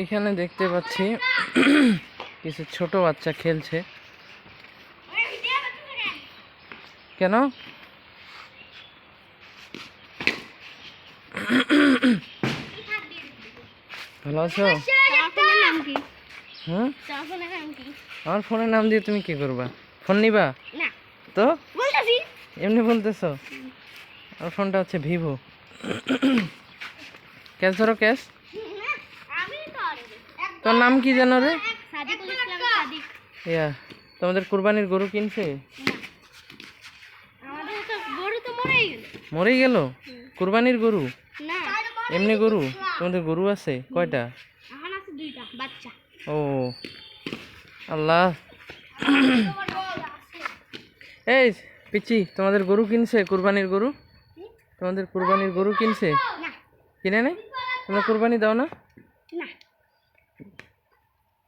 এখানে দেখতে পাচ্ছি কিছু ছোট বাচ্চা খেলছে। কেন? ভালো আছো? নাম আমার ফোনের নাম দিয়ে তুমি কি করবা? ফোন নিবা? তো? এমনি বলতেছো? আমার ফোনটা হচ্ছে ভিভো। ক্যাশ ধরো ক্যাশ তোর নাম কি জানো রে? ইয়া তোমাদের কুরবানির গরু কিনছে? আমাদের তো গরু তো মরেই গেল। মরেই কুরবানির গরু? এমনি গরু? তোমাদের গরু আছে? কয়টা? ও আল্লাহ। এই পিচি তোমাদের গরু কিনছে? কুরবানির গরু? তোমাদের কুরবানির গরু কিনছে? কিনে নেই তোমরা কুরবানি দাও না?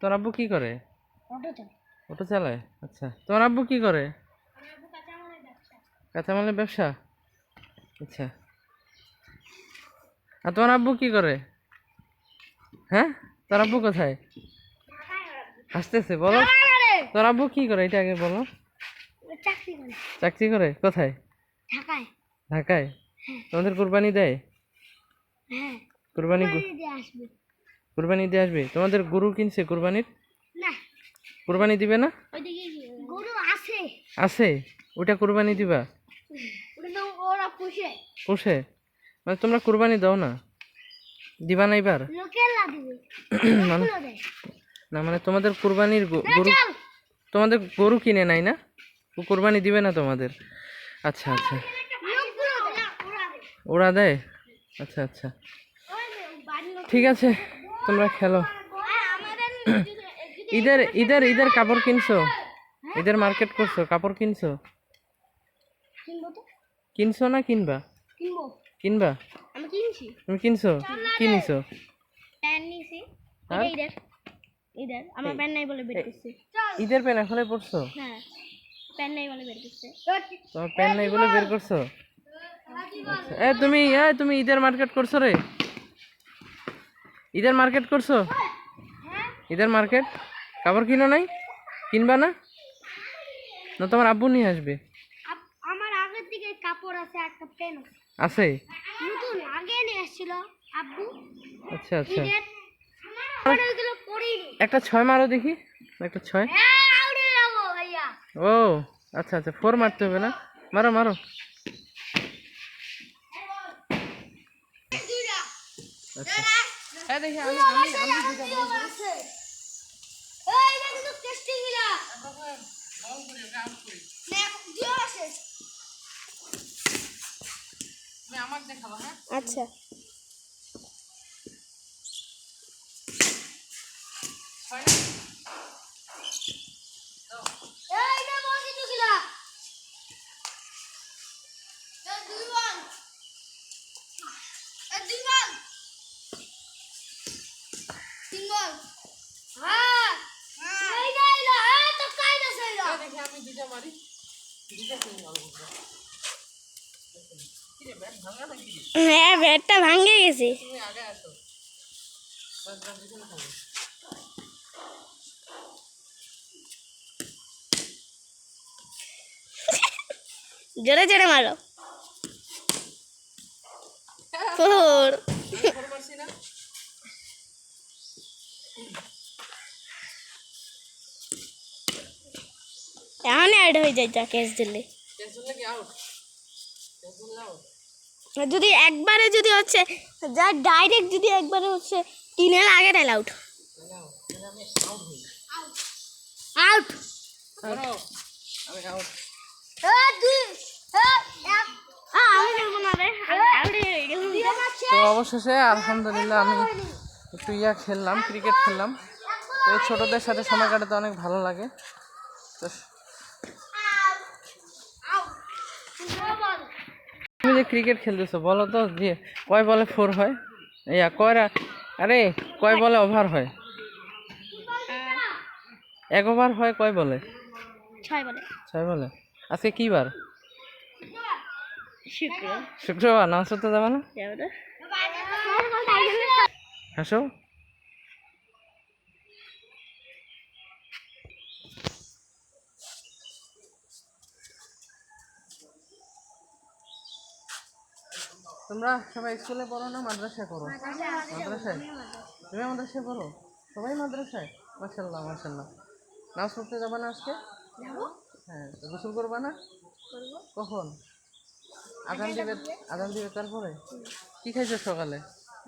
তোমার আব্বু কি করে? অটো চালায়। আচ্ছা। তোমার আব্বু কি করে? কাঁচামালের ব্যবসা। আচ্ছা। আর তোমার আব্বু কি করে? হ্যাঁ? তোর আব্বু কোথায়? আসতেছে বলো। তোর আব্বু কি করে? এটা আগে বলো। চাকরি করে। কোথায়? ঢাকায়। ঢাকায়? তোমাদের কুরবানি দেয়? হ্যাঁ। কুরবানি আসবে। কুরবানি দিয়ে আসবে? তোমাদের গরু কিনছে কুরবানির? না। কুরবানি দিবে না? ওইদিকে গরু আছে। আছে? ওটা কুরবানি দিবা? পুষে। মানে তোমরা কুরবানি দাও না? দিবা না এবার? না মানে তোমাদের কুরবানির গরু তোমাদের গরু কিনে নাই না? ও কুরবানি দিবে না তোমাদের? আচ্ছা আচ্ছা। ওরা দেয়। আচ্ছা আচ্ছা। ঠিক আছে। তোমরা খেলো। ঈদের ঈদের ঈদের কাপড় কিনছো? ঈদের মার্কেট করছ, কাপড় কিনছো? কিনছো না কিনবা? কিনবা? তুমি কিনছো? কি নিছো? প্যান্ট নিছি আর? এটা ঈদের প্যান এখনই পড়ছো তোমার প্যান নাই বলে বের করছ? আচ্ছা এ, তুমি এ, তুমি ঈদের মার্কেট করছ রে। ঈদের মার্কেট করছ? ঈদের মার্কেট? কাপড় কিনো নাই? কিনবা না? না তোমার আব্বু নিয়ে আসবে। আমার আগের দিকে কাপড় আছে একটা প্যান্ট আছে। নতুন আগে নিয়ে এসেছিল আব্বু। আচ্ছা আচ্ছা। একটা ছয় মারো দেখি। একটা ছয়। হ্যাঁ ও আচ্ছা আচ্ছা ফোর মারতে হবে না? মারো মারো। আচ্ছা। দেখি আমি আমি আমি দুটো। এই এটা কিন্তু টেস্টি গিলা না দিও আছে তুমি আমাকে দেখাবো হ্যাঁ? আচ্ছা। ছয় না? এই না বসি তো গিলা এই দুই বল এই দুই বল তিন বল হ্যাঁ এই না এই না এই তো কাই না সেইলা এই দেখি আমি দুটো মারি দুটো তুমি মারো কি রে ব্যাট ভাঙা নাকি রে? হ্যাঁ ব্যাটটা ভাঙে গেছে জোরে জোরে মারো। ফোর আমি ফোর মারছি না এখন অ্যাড হয়ে যায় যা ক্যাচ দিলে। যদি একবারে যদি হচ্ছে যা ডাইরেক্ট যদি একবারে হচ্ছে তিনে লাগে তাহলে আউট আউট হয়ে তো অবশেষে আলহামদুলিল্লাহ আমি একটু ইয়া খেললাম ক্রিকেট খেললাম। তো ছোটোদের সাথে সময় কাটাতে অনেক ভালো লাগে। তো তুমি যে ক্রিকেট খেলতেছো বলো তো যে কয় বলে ফোর হয়? ইয়া কয় রা- আরে কয় বলে ওভার হয়? এক ওভার হয় কয় বলে? ছয় বলে। ছয় বলে? আজকে কি বার? শুক্র শুক্রবার নামাজ পড়তে যাবে না? যাবে না। হাসো। তোমরা সবাই স্কুলে পড়ো না মাদ্রাসায় পড়ো? মাদ্রাসায়? তুমি মাদ্রাসায় পড়ো? সবাই মাদ্রাসায়? মার্শাল্লাহ মার্শাল্লাহ নামাজ পড়তে যাবা না আজকে? হ্যাঁ গোসল করবা না? কখন? আজান দিবে আজান দিবে তারপরে? কি খাইছো সকালে?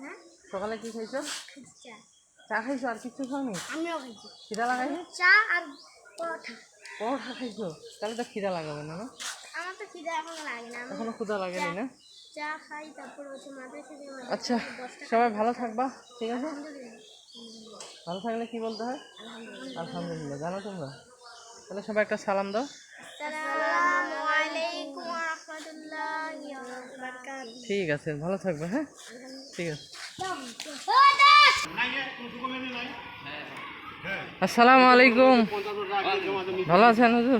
হ্যাঁ? সকালে কি খাইছো? চা খাইছো আর কিছু খাওনি? খিদা লাগাইনি চা আর পরোটা। পরোটা খাইছো? তাহলে তো খিদা লাগাবে না না? আমার তো খিদে এখন লাগে না। এখনও ক্ষুদা লাগেনি না? চা খাই তারপর হচ্ছে মাদ্রাসা আচ্ছা সবাই ভালো থাকবা ঠিক আছে? ভালো থাকলে কি বলতে হয়? আলহামদুলিল্লাহ। জানো তোমরা? তাহলে সবাই একটা সালাম দাও। আসসালামু আলাইকুম ওয়া রাহমাতুল্লাহি ওয়া বারাকাতুহু ঠিক আছে ভালো থাকবে হ্যাঁ? ঠিক আছে। আসসালামু আলাইকুম। ভালো আছেন হুজুর?